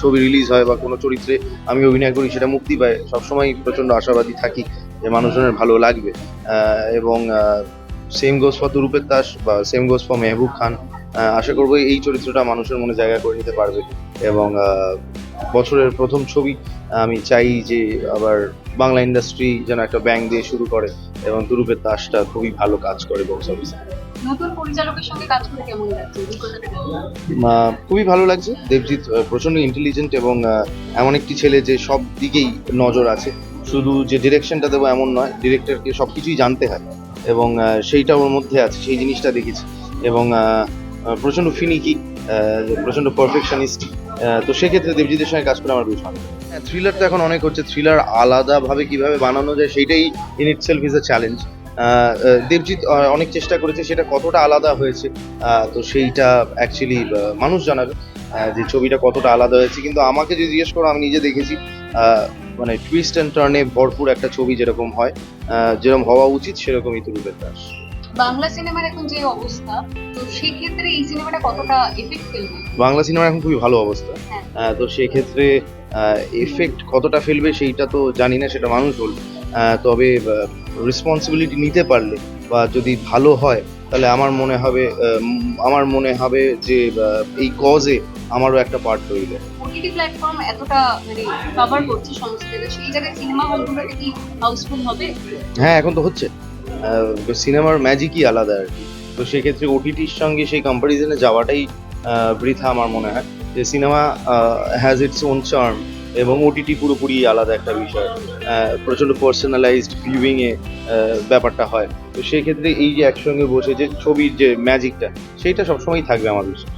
ছবি রিলিজ হয় বা কোনো চরিত্রে আমি অভিনয় করি, সেটা মুক্তি পায়। সবসময় প্রচণ্ড আশাবাদী থাকি যে মানুষজনের ভালো লাগবে। এবং সেম গোস ফর তুরুপের দাস বা same goes for Mehboob Khan. আশা করব এই চরিত্রটা মানুষের মনে জায়গা করে নিতে পারবে। এবং বছরের প্রথম ছবি আমি চাই যে আবার বাংলা ইন্ডাস্ট্রি যেন একটা ব্যাংক দিয়ে শুরু করে। এবং তুরুপের দাসটা খুবই ভালো কাজ করে বক্স অফিসে নতুন পরিচালকের সঙ্গে কাজ করে কেমন লাগছে খুবই ভালো লাগছে। দেবজিৎ আহ, প্রচণ্ড ইন্টেলিজেন্ট এবং এমন একটি ছেলে যে সব দিকেই নজর আছে। শুধু যে ডিরেকশনটা দেবো এমন নয় ডিরেক্টরকে সব কিছুই জানতে হয় এবং সেইটা ওর মধ্যে আছে সেই জিনিসটা দেখেছি। এবং প্রচণ্ড ফিনিকি প্রচণ্ড পারফেকশনিস্ট তো সেক্ষেত্রে দেবজিতের সঙ্গে কাজ করে আমার বেশ ভালো থ্রিলার তো এখন অনেক হচ্ছে। থ্রিলার আলাদাভাবে কীভাবে বানানো যায় সেইটাই in itself is a challenge Debjit অনেক চেষ্টা করেছে সেটা কতটা আলাদা হয়েছে তো সেইটা অ্যাকচুয়ালি মানুষ জানাবে যে ছবিটা কতটা আলাদা হয়েছে। কিন্তু আমাকে যদি জিজ্ঞেস করো আমি নিজে দেখেছি মানে টুইস্ট অ্যান্ড টার্নে ভরপুর একটা ছবি যেরকম হয় যেরকম হওয়া উচিত সেরকমই তুলুপের দাস। বাংলা সিনেমার এখন যে অবস্থা তো সেক্ষেত্রে এই সিনেমাটা কতটা এফেক্ট ফেলবে? বাংলা সিনেমার এখন খুবই ভালো অবস্থা। হ্যাঁ। তো সেক্ষেত্রে এফেক্ট কতটা ফেলবে সেইটা তো জানি না সেটা মানুষ বলবে। তবে রেসপন্সিবিলিটি নিতে পারলে বা যদি ভালো হয় তাহলে আমার মনে হবে আমার মনে হবে যে এই কজে আমারও একটা পার্ট তৈরি ওটিটি প্ল্যাটফর্ম এতটা মানে কভার করছে সমস্ত সেই জায়গায় সিনেমা হলগুলোতে কি হাউসফুল হবে? হ্যাঁ এখন তো হচ্ছে। সিনেমার ম্যাজিকই আলাদা আর কি। তো সেক্ষেত্রে ওটিটির সঙ্গে সেই কম্পারিজনে যাওয়াটাই বৃথা আমার মনে হয়। যে cinema has its own charm এবং ওটিটি পুরোপুরি আলাদা একটা বিষয় প্রচণ্ড পার্সোনালাইজড ভিউইংয়ে ব্যাপারটা হয়। তো সেক্ষেত্রে এই যে একসঙ্গে বসে যে ছবির যে ম্যাজিকটা সেইটা সবসময়ই থাকবে আমার বিশ্বাস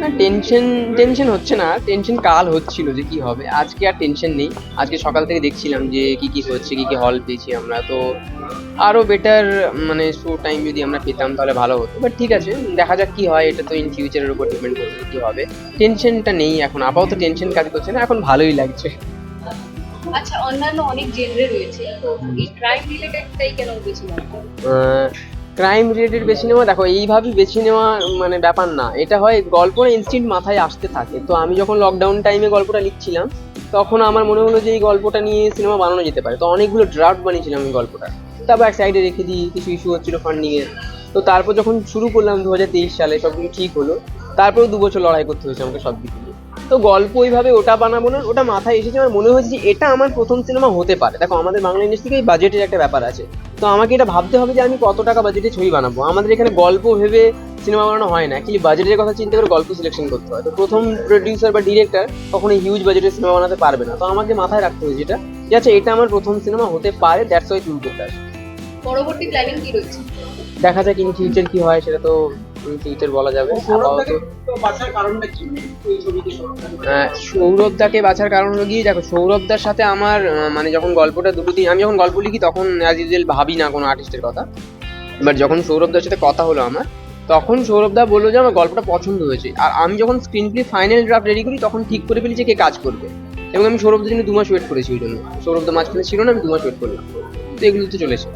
না টেনশন টেনশন হচ্ছে না টেনশন কাল হচ্ছিল যে কি হবে আজকে আর টেনশন নেই। আজকে সকাল থেকে দেখছিলাম যে কি কি হচ্ছে কি কি হল পেয়েছি আমরা। তো আরও বেটার মানে শো টাইম যদি আমরা পেতাম তাহলে ভালো হতো। বাট ঠিক আছে দেখা যাক কি হয় এটা তো ইন ফিউচারের উপর ডিপেন্ড করবে কি হবে। টেনশনটা নেই এখন আপাতত টেনশন কাজ করছে না এখন ভালোই লাগছে। আচ্ছা অন্যান্য অনেক জেনরে রয়েছে তো এই ক্রাইম রিলেটেডটাই কেন বেশি লাগবে ক্রাইম রিলেটেড বেছে নেওয়া, দেখো, এইভাবেই বেছে নেওয়া মানে ব্যাপার না। এটা হয় গল্পটা ইনস্টিন্ট মাথায় আসতে থাকে। তো আমি যখন লকডাউন টাইমে গল্পটা লিখছিলাম, তখন আমার মনে হলো যে এই গল্পটা নিয়ে সিনেমা বানানো যেতে পারে। তো অনেকগুলো ড্রাফট বানিয়েছিলাম আমি গল্পটা। তারপর এক সাইডে রেখে দিই, কিছু ইস্যু হচ্ছিল ফান্ডিংয়ের তো তারপর যখন শুরু করলাম দু হাজার তেইশ সালে, সব কিছু ঠিক হলো। তারপরেও দু বছর লড়াই করতে হয়েছে আমাকে সব দিক তো গল্প ওইভাবে ওটা বানাবো না, ওটা মাথায় এসেছে। আমার মনে হয়েছে যে এটা আমার প্রথম সিনেমা হতে পারে। দেখো, আমাদের বাংলা ইন্ডাস্ট্রিতে এই বাজেটের একটা ব্যাপার আছে। তো আমাকে এটা ভাবতে হবে যে আমি কত টাকা বাজেটে ছবি বানাবো। আমাদের এখানে গল্প ভেবে সিনেমা বানানো হয় না অ্যাকচুয়ালি বাজেটের কথা চিন্তা করে গল্প সিলেকশন করতে হয়। তো প্রথম প্রডিউসার বা ডিরেক্টর কখনো হিউজ বাজেটে সিনেমা বানাতে পারবে না। তো আমাকে মাথায় রাখতে হবে যেটা যে আচ্ছা এটা আমার প্রথম সিনেমা হতে পারে দ্যাটস ওয়াই তুলতে পরবর্তী প্ল্যানিং কি রয়েছে? দেখা যাক ইন ফিউচার কি হয় সেটা তো ফিউচার বলা যাবে। সৌরভ দাকে বাছার কারণ হলো গিয়ে দেখো সৌরভ দার সাথে আমার মানে যখন গল্পটা দুটো দিন আমি যখন গল্প লিখি তখন অ্যাজ ইউজুয়াল ভাবি না কোনো আর্টিস্টের কথা। বাট যখন সৌরভ দার সাথে কথা হলো আমার তখন সৌরভ দা বলল যে আমার গল্পটা পছন্দ হয়েছে। আর আমি যখন screenplay final draft ready করি তখন ঠিক করে ফেলি যে কে কাজ করবে। এবং আমি সৌরভদের জন্য দু মাস ওয়েট করেছি ওই জন্য। সৌরভ দা মাঝখানে ছিল না আমি দু মাস ওয়েট করলাম। তো এগুলো তো চলেছে।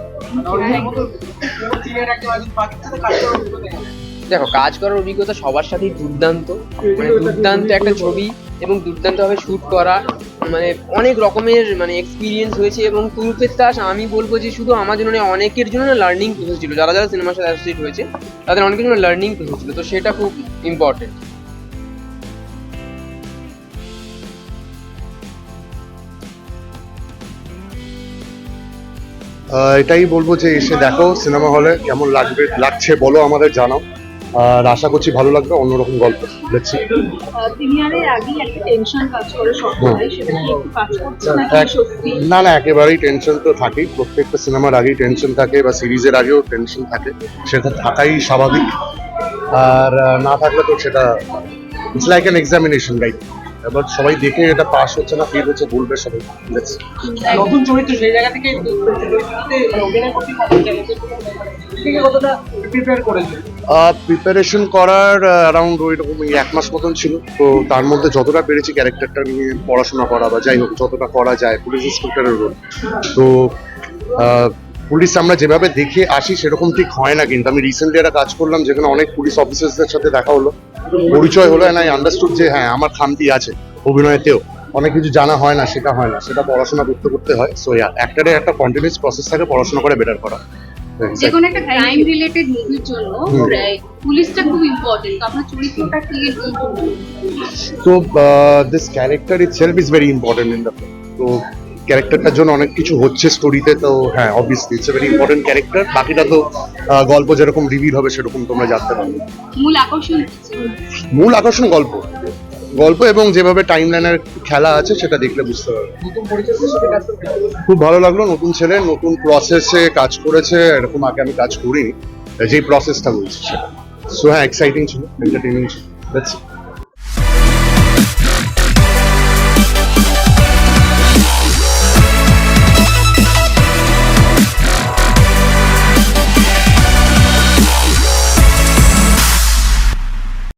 দেখো, কাজ করার অভিজ্ঞতা সবার সাথেই দুর্দান্ত। মানে দুর্দান্ত একটা ছবি এবং দুর্দান্তভাবে শ্যুট করা মানে অনেক রকমের মানে এক্সপিরিয়েন্স হয়েছে এবং তুরুপের তাস আমি বলব যে শুধু আমার জন্য অনেকের জন্য না লার্নিং প্রসেস ছিল। যারা যারা সিনেমার সাথে অ্যাসোসিয়েট হয়েছে, তাদের অনেকের জন্য লার্নিং প্রসেস ছিল। তো সেটা খুব ইম্পর্টেন্ট এটাই বলব যে এসে দেখো সিনেমা হলে কেমন লাগবে, লাগছে বলো আমাদের, জানাও। আর আশা করছি ভালো লাগবে অন্যরকম গল্প দেখছি এক- সত্যি? না না একেবারেই টেনশন তো থাকেই প্রত্যেকটা সিনেমার আগেই টেনশন থাকে বা সিরিজের আগেও টেনশন থাকে। সেটা থাকাই স্বাভাবিক। আর না থাকলে তো সেটা it's like an examination right এবার সবাই দেখে এটা পাস হচ্ছে না ফেল হচ্ছে বলবে সবাই. নতুন চরিত্র সেই জায়গা থেকে অভিনয় করতে কতটা প্রিপেয়ার করেছে প্রিপারেশন করার অ্যারাউন্ড ওই রকম এক মাস মতন ছিল। তো তার মধ্যে যতটা পেরেছি ক্যারেক্টারটা নিয়ে পড়াশোনা করা বা যাই হোক, যতটা করা যায় পুলিশ ইন্সপেক্টরের রোল তো পুলিশ আমরা যেভাবে দেখে আসি, সেরকম ঠিক হয় না কিন্তু। আমি রিসেন্টলি একটা কাজ করলাম, যেখানে অনেক পুলিশ অফিসার্সদের সাথে দেখা হলো। পরিচয় হলো অ্যান্ড আই আন্ডারস্টুড যে হ্যাঁ আমার খামতি আছে অভিনয়তেও। অনেক কিছু জানা হয় না, সেটা হয় না। সেটা পড়াশোনা করতে করতে হয়। সো অ্যাক্টারের একটা কন্টিনিউস প্রসেস থাকে, পড়াশোনা করে বেটার করা। যে কোনো একটা ক্রাইম রিলেটেড মুভির জন্য পুলিশটা খুব ইম্পর্টেন্ট তো আপনার চরিত্রটা কি? তো this character itself is very important in the তো ক্যারেক্টারটার জন্য অনেক কিছু হচ্ছে স্টোরিতে তো হ্যাঁ obviously it's very important character বাকিটা তো গল্প যেরকম রিভিল হবে সেরকম তোমরা জানতে পারবে। মূল আকর্ষণ মূল আকর্ষণ গল্প। গল্প এবং যেভাবে টাইম লাইনের খেলা আছে, সেটা দেখলে বুঝতে পারবে। খুব ভালো লাগল নতুন ছেলে, নতুন প্রসেসে কাজ করেছে, এরকম আগে আমি কাজ করিনি যেই প্রসেসটা বলছি সেটা। সো হ্যাঁ এক্সাইটিং ছিল এন্টারটেইনিং ছিল.